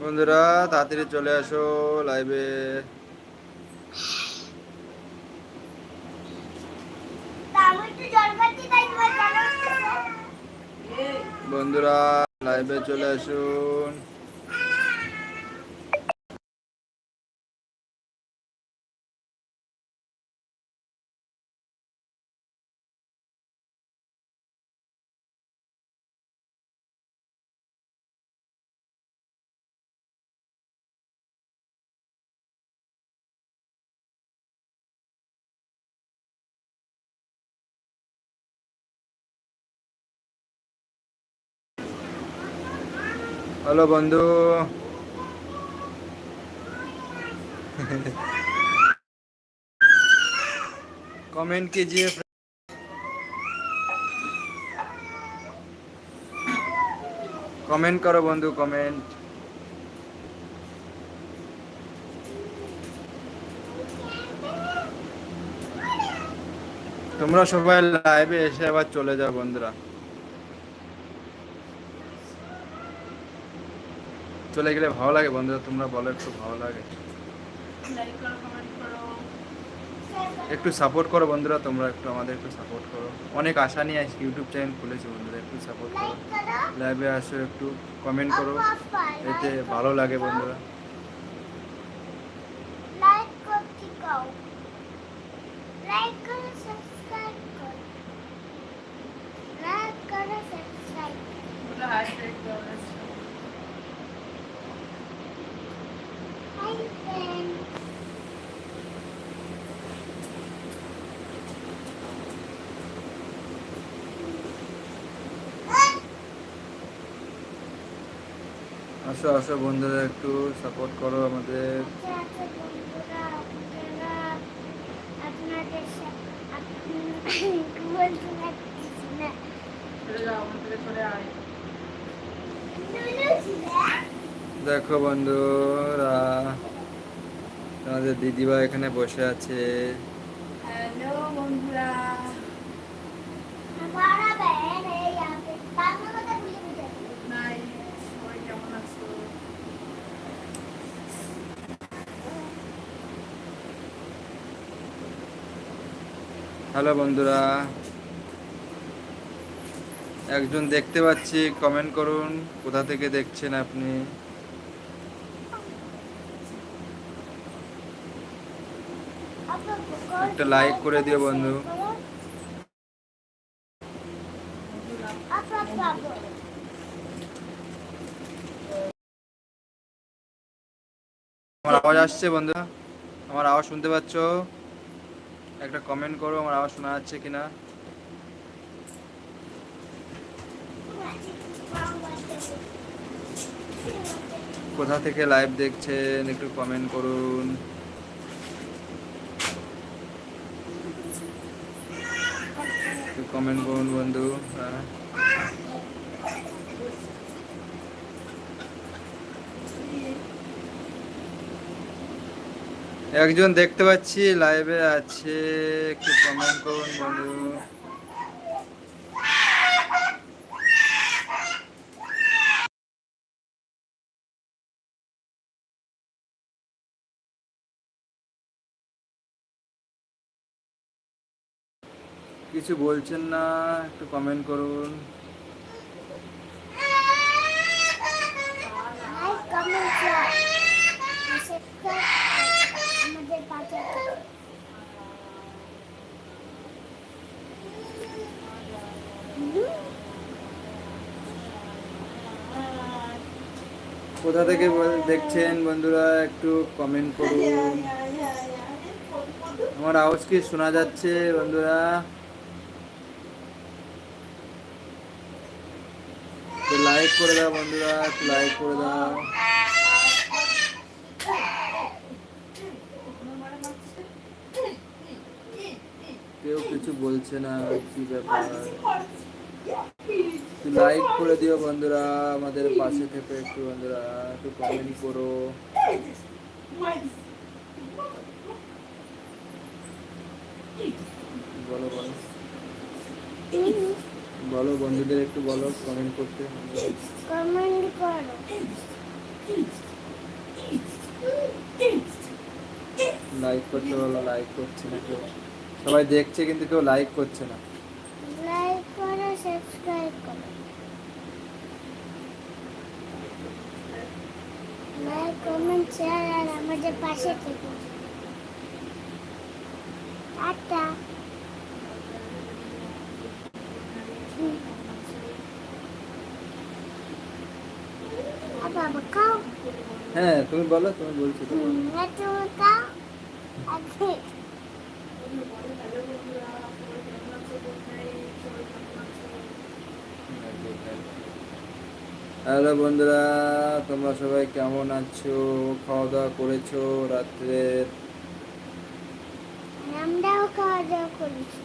বন্ধুরা তাড়াতাড়ি চলে আসো লাইভে। বন্ধুরা লাইভে চলে আসুন हेलो बंधु कमेंट कीजिए कमेंट करो बंधु कमेंट তোমরা সবাই লাইভে এসে আবার চলে যাও বন্ধুরা চলে গেলে ভালো লাগে বন্ধুরা, তোমরা বলো একটু ভালো লাগে। একটু সাপোর্ট করো বন্ধুরা, তোমরা একটু আমাদের একটু সাপোর্ট করো। অনেক আশা নিয়ে আজকে ইউটিউব চ্যানেল খুলেছি বন্ধুরা, একটু সাপোর্ট করো। লাইভে আসো, একটু কমেন্ট করো। এতে ভালো লাগে বন্ধুরা লাইক করতে কাও লাইক করো সাবস্ক্রাইব করো লাইক করো সাবস্ক্রাইব বলো হাই ফ্রেন্ড করো হাই ফ্রেন্ড আসো আসো বন্ধুরা একটু সাপোর্ট করো আমাদের। দেখো বন্ধুরা আমাদের দিদিভাই এখানে বসে আছে। হ্যালো বন্ধুরা। হ্যালো বন্ধুরা। একজন দেখতে পাচ্ছি কমেন্ট করুন, কোথা থেকে দেখছেন আপনি? একটা like করে দিও বন্ধু। আমার আওয়াজ আসছে বন্ধুরা? আমার আওয়াজ শুনতে পাচ্ছ? একটা কমেন্ট করো, আমার আওয়াজ শোনা যাচ্ছে কিনা? কোথা থেকে লাইভ দেখছেন? একটু কমেন্ট করুন। কমেন্ট করুন বন্ধু হ্যাঁ। একজন দেখতে পাচ্ছি লাইভে আছে। একটু কমেন্ট করুন বন্ধু। কিছু বলছেন না, একটু কমেন্ট করুন। পাশে কোথা থেকে দেখছেন বন্ধুরা, একটু কমেন্ট করুন। আমার আওয়াজ কি শোনা যাচ্ছে বন্ধুরা? লাইক করে দাও বন্ধুরা লাইক করে দাও। কেউ কিছু বলছে না কি ব্যাপার? লাইক করে। দিও বন্ধুরা আমাদের পাশে থেকে একটু বন্ধুরা একটু কমেন্ট করো। বলো বলো। বলো বন্ধুদের একটু বলো কমেন্ট করতে। কমেন্ট করো। লাইক করতে বলো লাইক করছে না কেউ। সবাই দেখছে কিন্তু কেউ লাইক করছে না। লাইক করো সাবস্ক্রাইব করো। লাইক কমেন্ট শেয়ার আর আমাদের পাশে থেকো। টাটা। হ্যাঁ তুমি বলো তুমি বলছো। তুমি খাও হ্যালো বন্ধুরা তোমরা সবাই কেমন আছো? খাওয়া দাওয়া করেছ রাত্রে আমরাও খাওয়া দাওয়া করেছি।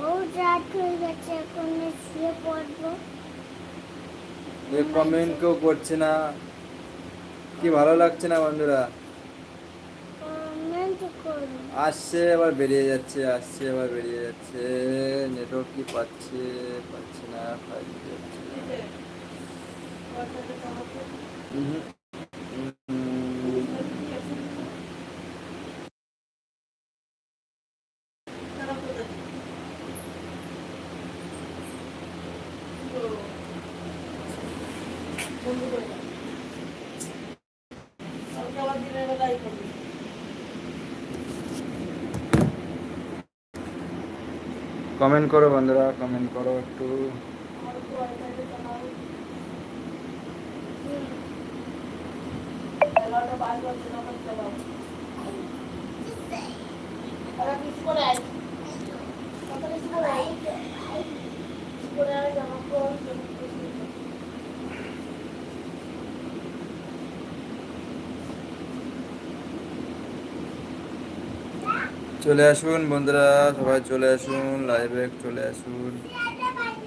ও রাত হয়ে গেছে এখন শুয়ে পড়ব। কমেন্ট কেউ করছে না। কি ভালো লাগছে না বন্ধুরা? আসছে আবার বেরিয়ে যাচ্ছে আসছে আবার বেরিয়ে যাচ্ছে। নেটওয়ার্ক কি পাচ্ছে? পাচ্ছে না ফাইভ কমেন্ট করো বন্ধুরা কমেন্ট করো একটু। চলে আসুন বন্ধুরা, সবাই চলে আসুন লাইভে চলে আসুন।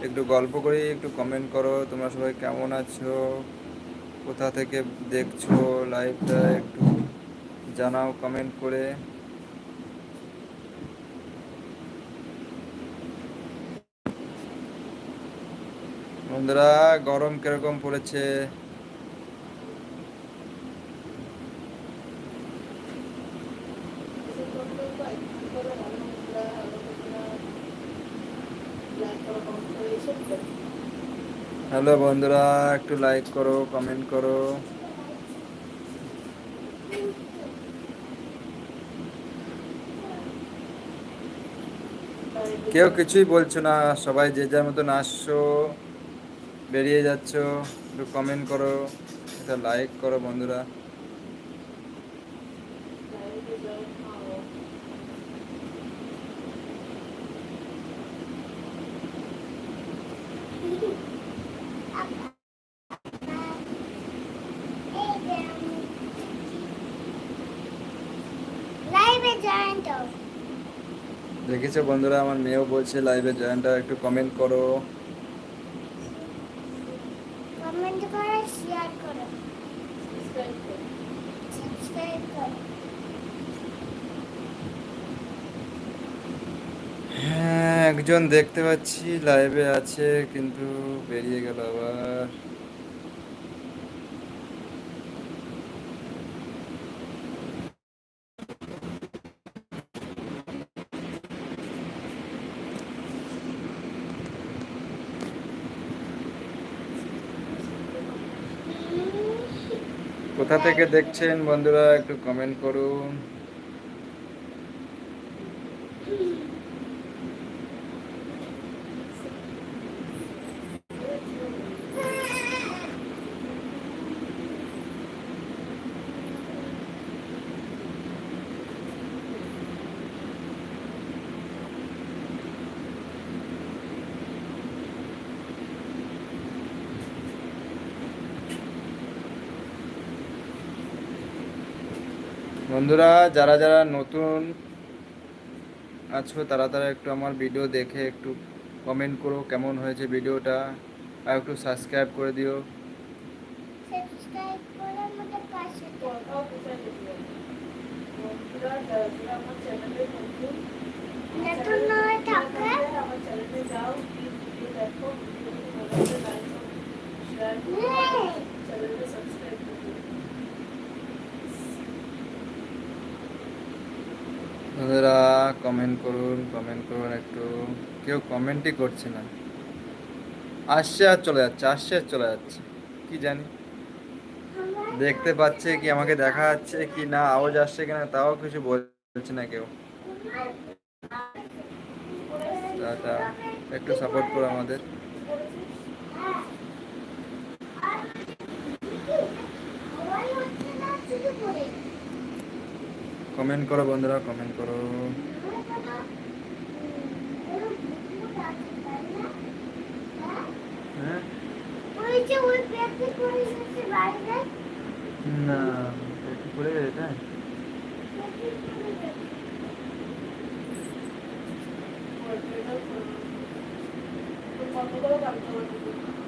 একটু গল্প করি, একটু কমেন্ট করো, তোমরা সবাই কেমন আছো? কোথা থেকে দেখছ লাইভটা একটু জানাও কমেন্ট করে। বন্ধুরা, গরম কীরকম পড়েছে? হ্যালো বন্ধুরা, একটু লাইক করো কমেন্ট করো। কেউ কিছুই বলছো না, সবাই যে যার মতন আসছো, বেরিয়ে যাচ্ছ, একটু কমেন্ট করো, একটা লাইক করো বন্ধুরা। দেখেছ বন্ধুরা আমার মেয়েও বলছে লাইভে জয়েনটা একটু কমেন্ট করো। কমেন্ট করো শেয়ার করো। সাবস্ক্রাইব করো। হ্যাঁ একজন দেখতে পাচ্ছি লাইভে আছে কিন্তু বেরিয়ে গেল আবার। কোথা থেকে দেখছেন বন্ধুরা একটু কমেন্ট করুন। বন্ধুরা যারা যারা নতুন আছো তারা তারা একটু আমার ভিডিও দেখে একটু কমেন্ট করো কেমন হয়েছে ভিডিওটা আর একটু সাবস্ক্রাইব করে দিও। সাবস্ক্রাইব থাকে কমেন্ট করুন কমেন্ট করুন একটু। কেউ কমেন্টই করছে না। আসছে আর চলে যাচ্ছে, আসছে আর চলে যাচ্ছে। কি জানি। দেখতে পাচ্ছে কি আমাকে দেখা যাচ্ছে কি না, আওয়াজ আসছে কিনা তাও কিছু বলছে না কেউ। একটু সাপোর্ট করো আমাদের। না শুধু পড়ে কমেন্ট করো বন্ধুরা কমেন্ট করো। হ্যাঁ? ওই যে ওই ব্যাগটি পড়ে গেছে বাইরে না পড়ে গেছে তাই? কত করে কাটতে হবে